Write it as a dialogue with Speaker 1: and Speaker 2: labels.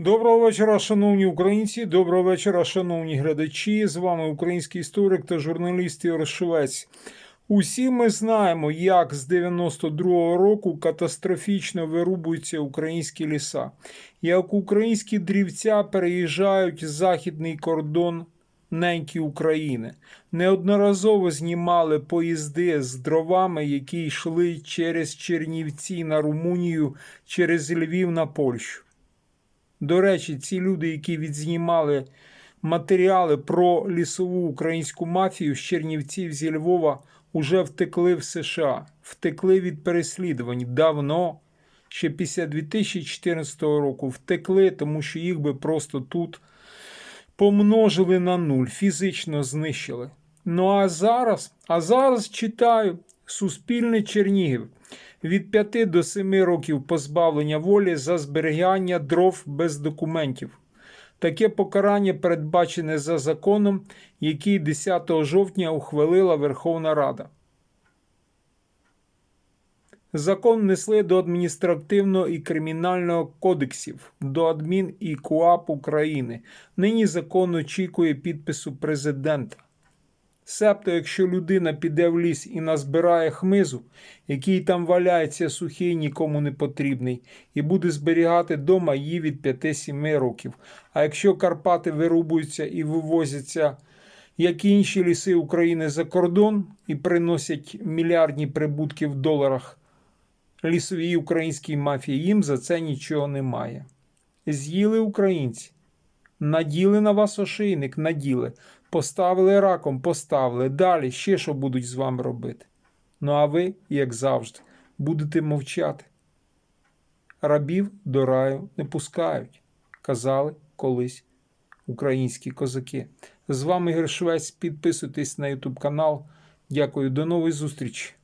Speaker 1: Доброго вечора, шановні українці. Доброго вечора, шановні глядачі. З вами український історик та журналіст Ігор Швець. Усі ми знаємо, як з 92-го року катастрофічно вирубуються українські ліса, як українські дрівця переїжджають західний кордон неньки України. Неодноразово знімали поїзди з дровами, які йшли через Чернівці на Румунію, через Львів на Польщу. До речі, ці люди, які відзнімали матеріали про лісову українську мафію з Чернівців зі Львова, уже втекли в США, втекли від переслідувань давно, ще після 2014 року, втекли, тому що їх би просто тут помножили на нуль, фізично знищили. Ну а зараз, а зараз читаю Суспільне Чернігів від 5 до 7 років позбавлення волі за зберігання дров без документів. Таке покарання передбачене за законом, який 10 жовтня ухвалила Верховна Рада. Закон внесли до адміністративного і кримінального кодексів, до адмін і КУАП України. Нині закон очікує підпису президента. Себто, якщо людина піде в ліс і назбирає хмизу, який там валяється сухий, нікому не потрібний, і буде зберігати дома її від 5-7 років. А якщо Карпати вирубуються і вивозяться, як інші ліси України за кордон, і приносять мільярдні прибутки в доларах лісовій українській мафії, їм за це нічого немає. З'їли українці. Наділи на вас ошейник, наділи. Поставили раком, поставили. Далі ще що будуть з вами робити. Ну а ви, як завжди, будете мовчати. Рабів до раю не пускають, казали колись українські козаки. З вами Ігор. Підписуйтесь на YouTube канал. Дякую, до нової зустрічі.